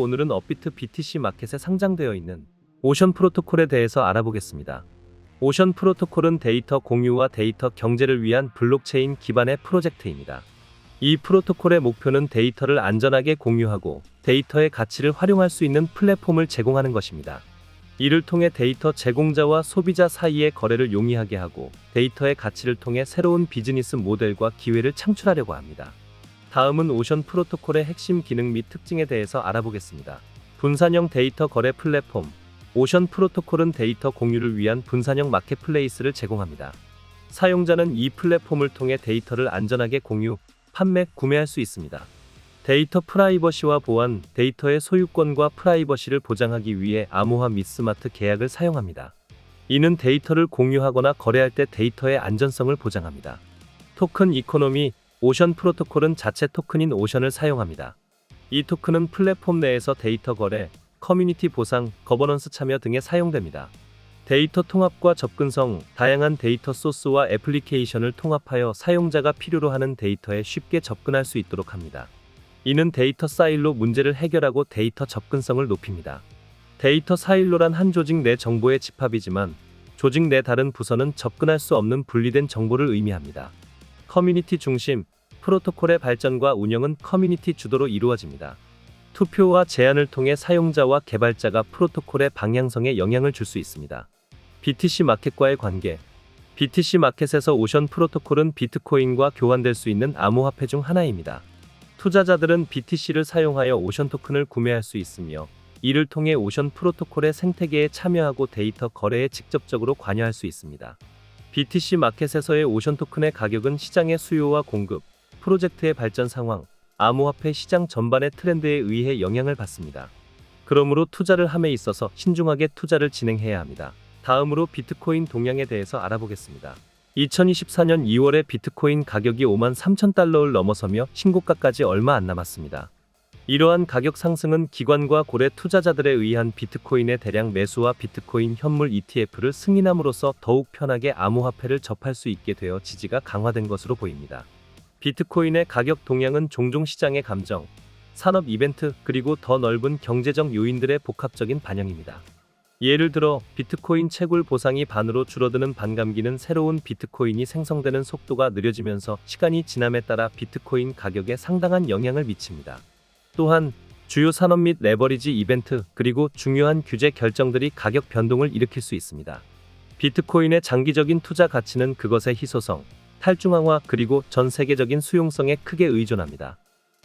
오늘은 업비트 BTC 마켓에 상장되어 있는 오션 프로토콜에 대해서 알아보겠습니다. 오션 프로토콜은 데이터 공유와 데이터 경제를 위한 블록체인 기반의 프로젝트입니다. 이 프로토콜의 목표는 데이터를 안전하게 공유하고 데이터의 가치를 활용할 수 있는 플랫폼을 제공하는 것입니다. 이를 통해 데이터 제공자와 소비자 사이의 거래를 용이하게 하고 데이터의 가치를 통해 새로운 비즈니스 모델과 기회를 창출하려고 합니다. 다음은 오션 프로토콜의 핵심 기능 및 특징에 대해서 알아보겠습니다. 분산형 데이터 거래 플랫폼 오션 프로토콜은 데이터 공유를 위한 분산형 마켓플레이스를 제공합니다. 사용자는 이 플랫폼을 통해 데이터를 안전하게 공유, 판매, 구매할 수 있습니다. 데이터 프라이버시와 보안, 데이터의 소유권과 프라이버시를 보장하기 위해 암호화 및 스마트 계약을 사용합니다. 이는 데이터를 공유하거나 거래할 때 데이터의 안전성을 보장합니다. 토큰 이코노미 오션 프로토콜은 자체 토큰인 오션을 사용합니다. 이 토큰은 플랫폼 내에서 데이터 거래, 커뮤니티 보상, 거버넌스 참여 등에 사용됩니다. 데이터 통합과 접근성, 다양한 데이터 소스와 애플리케이션을 통합하여 사용자가 필요로 하는 데이터에 쉽게 접근할 수 있도록 합니다. 이는 데이터 사일로 문제를 해결하고 데이터 접근성을 높입니다. 데이터 사일로란 한 조직 내 정보의 집합이지만 조직 내 다른 부서는 접근할 수 없는 분리된 정보를 의미합니다. 커뮤니티 중심, 프로토콜의 발전과 운영은 커뮤니티 주도로 이루어집니다. 투표와 제안을 통해 사용자와 개발자가 프로토콜의 방향성에 영향을 줄 수 있습니다. BTC 마켓과의 관계 BTC 마켓에서 오션 프로토콜은 비트코인과 교환될 수 있는 암호화폐 중 하나입니다. 투자자들은 BTC를 사용하여 오션 토큰을 구매할 수 있으며 이를 통해 오션 프로토콜의 생태계에 참여하고 데이터 거래에 직접적으로 관여할 수 있습니다. BTC 마켓에서의 오션 토큰의 가격은 시장의 수요와 공급, 프로젝트의 발전 상황, 암호화폐 시장 전반의 트렌드에 의해 영향을 받습니다. 그러므로 투자를 함에 있어서 신중하게 투자를 진행해야 합니다. 다음으로 비트코인 동향에 대해서 알아보겠습니다. 2024년 2월에 비트코인 가격이 5만 3천 달러를 넘어서며 신고가까지 얼마 안 남았습니다. 이러한 가격 상승은 기관과 고래 투자자들에 의한 비트코인의 대량 매수와 비트코인 현물 ETF를 승인함으로써 더욱 편하게 암호화폐를 접할 수 있게 되어 지지가 강화된 것으로 보입니다. 비트코인의 가격 동향은 종종 시장의 감정, 산업 이벤트, 그리고 더 넓은 경제적 요인들의 복합적인 반영입니다. 예를 들어 비트코인 채굴 보상이 반으로 줄어드는 반감기는 새로운 비트코인이 생성되는 속도가 느려지면서 시간이 지남에 따라 비트코인 가격에 상당한 영향을 미칩니다. 또한 주요 산업 및 레버리지 이벤트 그리고 중요한 규제 결정들이 가격 변동을 일으킬 수 있습니다. 비트코인의 장기적인 투자 가치는 그것의 희소성, 탈중앙화 그리고 전 세계적인 수용성에 크게 의존합니다.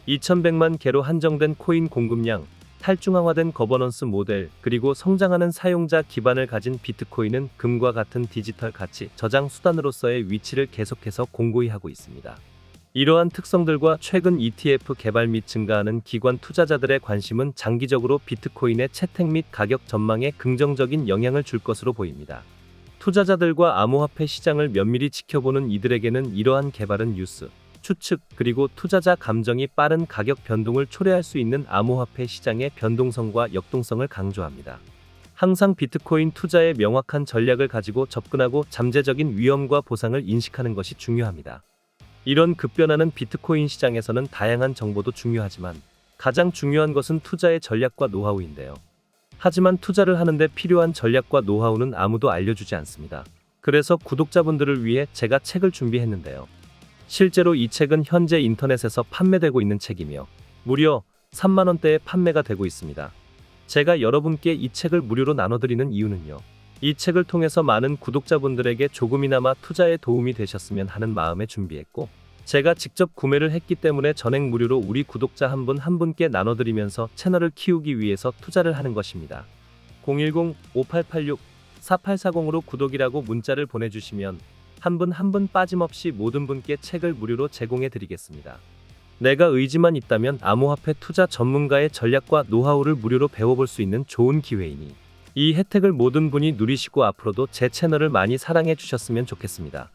2100만 개로 한정된 코인 공급량, 탈중앙화된 거버넌스 모델, 그리고 성장하는 사용자 기반을 가진 비트코인은 금과 같은 디지털 가치 저장 수단으로서의 위치를 계속해서 공고히 하고 있습니다. 이러한 특성들과 최근 ETF 개발 및 증가하는 기관 투자자들의 관심은 장기적으로 비트코인의 채택 및 가격 전망에 긍정적인 영향을 줄 것으로 보입니다. 투자자들과 암호화폐 시장을 면밀히 지켜보는 이들에게는 이러한 개발은 뉴스, 추측, 그리고 투자자 감정이 빠른 가격 변동을 초래할 수 있는 암호화폐 시장의 변동성과 역동성을 강조합니다. 항상 비트코인 투자에 명확한 전략을 가지고 접근하고 잠재적인 위험과 보상을 인식하는 것이 중요합니다. 이런 급변하는 비트코인 시장에서는 다양한 정보도 중요하지만 가장 중요한 것은 투자의 전략과 노하우인데요. 하지만 투자를 하는데 필요한 전략과 노하우는 아무도 알려주지 않습니다. 그래서 구독자분들을 위해 제가 책을 준비했는데요. 실제로 이 책은 현재 인터넷에서 판매되고 있는 책이며 무려 3만원대에 판매가 되고 있습니다. 제가 여러분께 이 책을 무료로 나눠드리는 이유는요. 이 책을 통해서 많은 구독자분들에게 조금이나마 투자에 도움이 되셨으면 하는 마음에 준비했고, 제가 직접 구매를 했기 때문에 전액 무료로 우리 구독자 한 분한 분께 나눠드리면서 채널을 키우기 위해서 투자를 하는 것입니다. 010-5886-4840으로 구독이라고 문자를 보내주시면 한분 한 분 빠짐없이 모든 분께 책을 무료로 제공해 드리겠습니다. 내가 의지만 있다면 암호화폐 투자 전문가의 전략과 노하우를 무료로 배워볼 수 있는 좋은 기회이니 이 혜택을 모든 분이 누리시고 앞으로도 제 채널을 많이 사랑해 주셨으면 좋겠습니다.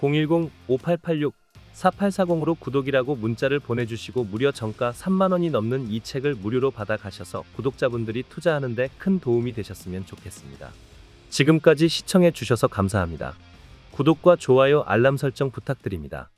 010-5886-4840으로 구독이라고 문자를 보내주시고 무려 정가 3만원이 넘는 이 책을 무료로 받아 가셔서 구독자분들이 투자하는데 큰 도움이 되셨으면 좋겠습니다. 지금까지 시청해 주셔서 감사합니다. 구독과 좋아요 알람 설정 부탁드립니다.